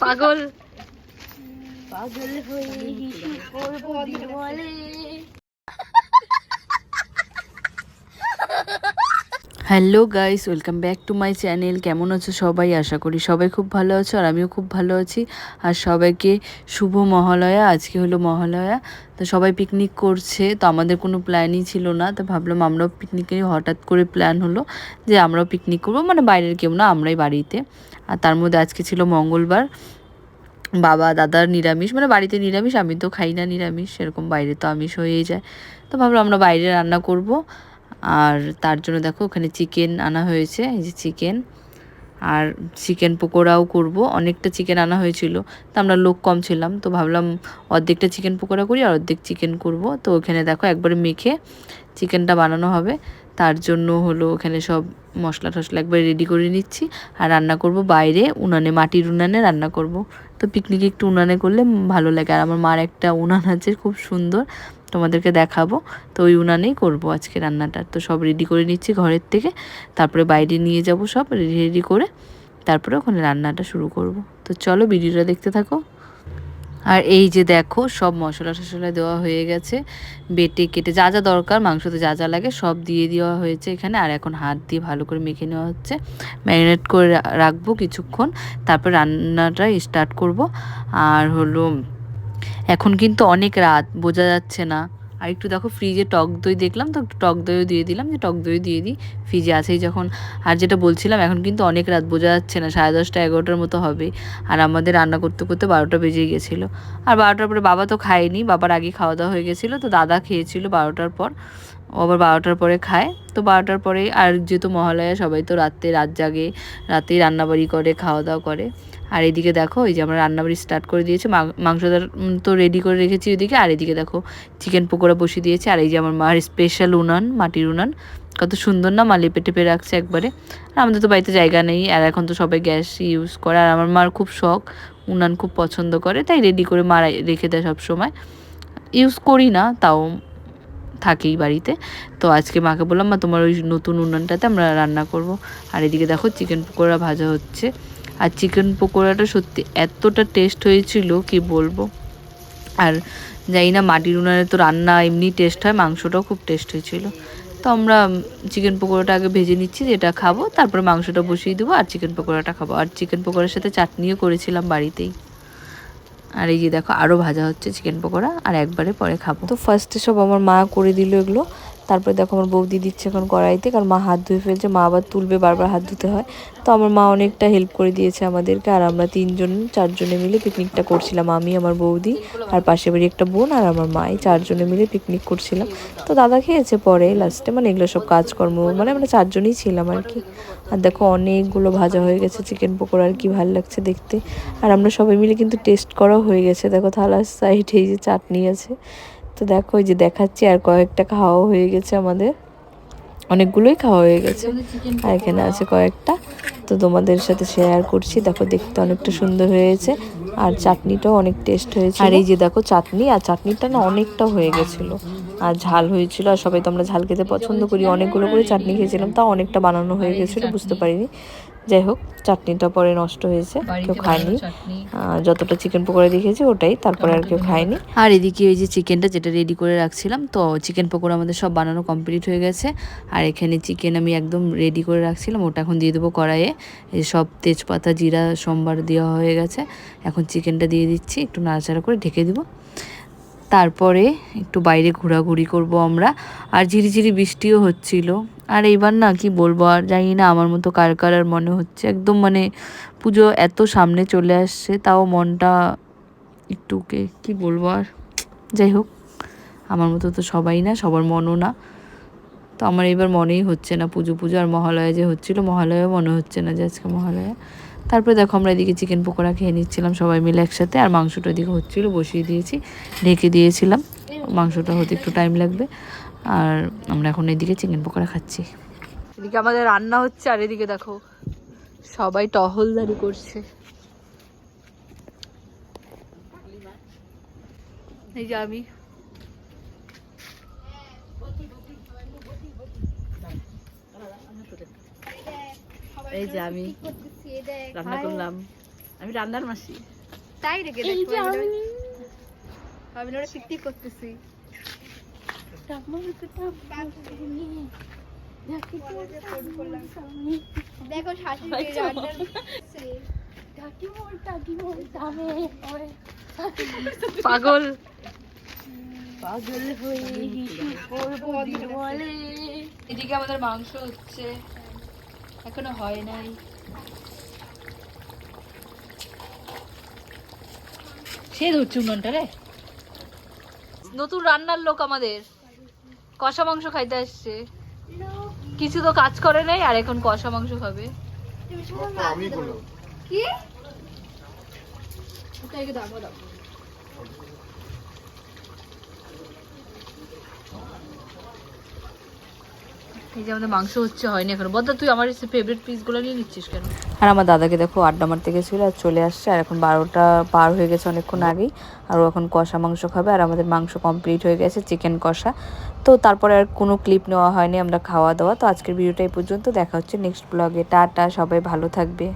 পাগল। পাগল হয়ে হিসু করব দিনওয়ালে hello guys, welcome back to my channel. কেমন আছো সবাই? আশা করি সবাই খুব ভালো আছো আর আমিও খুব ভালো আছি। আর সবাইকে শুভ মহালয়া। আজকে হলো মহালয়া। তো সবাই পিকনিক করছে। তো আমাদের কোনো প্ল্যানই ছিল না। তো ভাবলাম আমরাও পিকনিকে হঠাৎ করে প্ল্যান হলো যে আমরাও পিকনিক করব। মানে বাইরের কেউ না, আমরাই বাড়িতে। আর তার মধ্যে আজকে ছিল মঙ্গলবার। বাবা দাদার নিরামিষ। মানে বাড়িতে নিরামিষ, আমি তো খাই না নিরামিষ। সেরকম বাইরে তো আমিষ হয়েই যায়। তো ভাবলাম আমরা বাইরে রান্না করব। আর তার জন্য দেখো ওখানে চিকেন আনা হয়েছে, এই যে চিকেন। আর চিকেন পকোড়াও করব, অনেকটা চিকেন আনা হয়েছিল, তো আমরা লোক কম ছিলাম, তো ভাবলাম অর্ধেকটা চিকেন পকোড়া করি আর অর্ধেক চিকেন করব। তো ওখানে দেখো একবারে মেখে চিকেনটা বানানো হবে, তার জন্য হলো ওখানে সব মশলা টশলা একবার রেডি করে নিচ্ছি। আর রান্না করব বাইরে, উনানে, মাটির উনানে রান্না করব। তো পিকনিকে একটু উনানে করলে ভালো লাগে, আর আমার মার একটা উনান আছে, খুব সুন্দর। তোমাদেরকে দেখাবো। তো ওই উনানেই করব আজকে রান্নাটা। তো সব রেডি করে নিচ্ছি ঘরের থেকে। তারপরে বাইরে নিয়ে যাব সব রেডি রেডি করে। তারপরে ওখানে রান্নাটা শুরু করব। তো চলো ভিডিওটা দেখতে থাকো। আর এই যে দেখো, সব মশলা টশলা দেওয়া হয়ে গেছে। বেটে কেটে যা যা দরকার, মাংসতে যা যা লাগে সব দিয়ে দেওয়া হয়েছে এখানে। আর এখন হাত দিয়ে ভালো করে মেখে নেওয়া হচ্ছে। ম্যারিনেট করে রাখব কিছুক্ষণ। তারপর রান্নাটা স্টার্ট করব। আর হলো এখন কিন্তু অনেক রাত, বোঝা যাচ্ছে না। আর একটু দেখো ফ্রিজে টক দই দেখলাম তো একটু টক দইও দিয়ে দিলাম, যে টক দই দিয়ে দিই। ফ্রিজে আছেই যখন, আর যেটা বলছিলাম, এখন কিন্তু অনেক রাত, বোঝা যাচ্ছে না, সাড়ে দশটা, এগারোটার মতো হবে। আর আমাদের রান্না করতে করতে বারোটা বেজে গেছিল। আর বারোটার পরে বাবা তো খায়নি, বাবার আগে খাওয়া দাওয়া হয়ে গেছিল, তো দাদা খেয়েছিল বারোটার পর। ও আবার বারোটার পরে খায়, তো বারোটার পরে আর যেহেতু মহালয়া, সবাই তো রাতে রাত জাগে, রাতেই রান্নাবাড়ি করে, খাওয়া দাওয়া করে। আর এদিকে দেখো, এই যে আমরা রান্নাবাড়ি স্টার্ট করে দিয়েছি। মাং- মাংসটা তো রেডি করে রেখেছি ওইদিকে আর এদিকে দেখো চিকেন পকোড়া বসিয়ে দিয়েছে। আর এই যে আমার মার স্পেশাল উনান, মাটির উনান। কত সুন্দর না, মা লেপে টেপে রাখছে একবারে। আর আমাদের তো বাড়িতে জায়গা নেই, আর এখন তো সবাই গ্যাস ইউজ করে। আর আমার মার খুব শখ, উনান খুব পছন্দ করে। তাই রেডি করে মা রেখে দেয় সব সময় ইউজ করি না, তাও থাকেই বাড়িতে। তো আজকে মাকে বললাম, মা, তোমার ওই নতুন উনানটাতে আমরা রান্না করব। আর এদিকে দেখো চিকেন পকোড়া ভাজা হচ্ছে। আর চিকেন পকোড়াটা সত্যি এতটা টেস্ট হয়েছিল, কি বলব? আর জানি না, মাটির উনানে তো রান্না এমনি টেস্ট হয়, মাংসটাও খুব টেস্ট হয়েছিল। তো আমরা চিকেন পকোড়াটা আগে ভেজে নিচ্ছি, যেটা খাব, তারপরে মাংসটা বসিয়ে দেবো আর চিকেন পকোড়াটা খাব। আর চিকেন পকোড়ার সাথে চাটনিও করেছিলাম বাড়িতেই। আর এই যে দেখো আরও ভাজা হচ্ছে চিকেন পকোড়া, আর একবারে পরে খাব। তো ফার্স্টে সব আমার মা করে দিল এগুলো তারপরে দেখো আমার বৌদি দিচ্ছে এখন কড়াইতে, কারণ মা হাত ধুয়ে ফেলছে, মা আবার তুলবে, বারবার হাত ধুতে হয়। তো আমার মা অনেকটা হেল্প করে দিয়েছে আমাদেরকে, আর আমরা তিনজন, চারজনে মিলে পিকনিকটা করছিলাম, আমি, আমার বৌদি, আর পাশে বাড়ি একটা বোন, আর আমার মা, এই চারজনে মিলে পিকনিক করছিলাম। তো দাদা খেয়েছে পরে লাস্টে মানে এগুলো সব কাজকর্ম মানে আমরা চারজনই ছিলাম আর কি। আর দেখো অনেকগুলো ভাজা হয়ে গেছে চিকেন পকোড়া, আর কি ভালো লাগছে দেখতে। আর আমরা সবাই মিলে কিন্তু টেস্ট করাও হয়ে গেছে, দেখো থালার সাইডে এই যে চাটনি আছে। তো দেখো এই যে দেখাচ্ছি, আর কয়েকটা খাওয়া হয়ে গেছে আমাদের। অনেকগুলোই খাওয়া হয়ে গেছে। আর এখানে আছে কয়েকটা। তো তোমাদের সাথে শেয়ার করছি। দেখো দেখতে অনেকটা সুন্দর হয়েছে। আর চাটনিটাও অনেক টেস্ট হয়েছে আর এই যে দেখো চাটনি, আর চাটনিটা না অনেকটা হয়ে গেছিল। আর ঝাল হয়েছিল। আর সবাই তো আমরা ঝাল খেতে পছন্দ করি। অনেকগুলো করে চাটনি খেয়েছিলাম তা অনেকটা বানানো হয়ে গেছিল, বুঝতে পারিনি। যাই হোক চাটনিটা পরে নষ্ট হয়েছে কেউ খায়নি। যতটা চিকেন পকোড়া দেখেছি ওটাই তারপরে আর কেউ খায়নি। আর এদিকে ওই যে চিকেনটা যেটা রেডি করে রাখছিলাম তো চিকেন পকোড়া আমাদের সব বানানো কমপ্লিট হয়ে গেছে। আর এখানে চিকেন আমি একদম রেডি করে রাখছিলাম ওটা এখন দিয়ে দেবো কড়াইয়ে। এই সব তেজপাতা জিরা সোমবার দেওয়া হয়ে গেছে। এখন চিকেনটা দিয়ে দিচ্ছি একটু নাড়াচাড়া করে ঢেকে দিব। তারপরে একটু বাইরে ঘোরাঘুরি করব আমরা। আর ঝিরিঝিরি বৃষ্টিও হচ্ছিল। আর এইবার না, কি বলব, আর জানি না আমার মতো কার কার আর মনে হচ্ছে। একদম মানে পুজো এত সামনে চলে আসছে, তাও মনটা একটুকে কি বলব আর? যাই হোক, আমার মতো তো সবাই না, সবার মনও না। তো আমার এবার মনেই হচ্ছে না। পুজো পুজো আর মহালয়া যে হচ্ছিল মহালয়া মনে হচ্ছে না যে আজকে মহালয়া। তারপরে দেখো আমরা এদিকে চিকেন পকোড়া খেয়ে নিচ্ছিলাম সবাই মিলে একসাথে আর মাংসটা এদিকে হচ্ছিল, বসিয়ে দিয়েছি, ঢেকে দিয়েছিলাম। মাংসটা হতে একটু টাইম লাগবে। আর আমরা এখন এদিকে চিকেন পকোড়া খাচ্ছি। এদিকে আমাদের রান্না হচ্ছে আর এদিকে দেখো সবাই টহলদারি করছে। এই যে আমি এই যে আমি কি করতেছি, এই দেখ। রান্না করলাম। আমি রান্নার মাসি। তাই রেখে আমি। ওরা পিকটি করতেছি। দেখো শাশুড়ি পাগল। পাগল হয়ে এদিকে আমাদের মাংস হচ্ছে। এখনও হয় নাই। সে ধরছে রে। নতুন রান্নার লোক আমাদের। কষা মাংস খাইতে আসছে। কিছু তো কাজ করে নাই আর এখন কষা মাংস খাবে। আমি করলাম কি? এই যে আমাদের মাংস হচ্ছে, হয়নি এখন। বদ্দা তুই আমার ফেভারিট পিসগুলো নিয়ে নিচ্ছিস কেন? আর আমার দাদাকে দেখো, আড্ডা মারতে গেছিল আর চলে আসছে, আর এখন বারোটা পার হয়ে গেছে অনেকক্ষণ আগেই, আর এখন কষা মাংস খাবে, আর আমাদের মাংস কমপ্লিট হয়ে গেছে চিকেন কষা। তো তারপরে আর কোনো ক্লিপ নেওয়া হয়নি, আমরা খাওয়া দাওয়া। তো আজকের ভিডিওটা এই পর্যন্ত, দেখা হচ্ছে নেক্সট ব্লগে টাটা, সবাই ভালো থাকবে।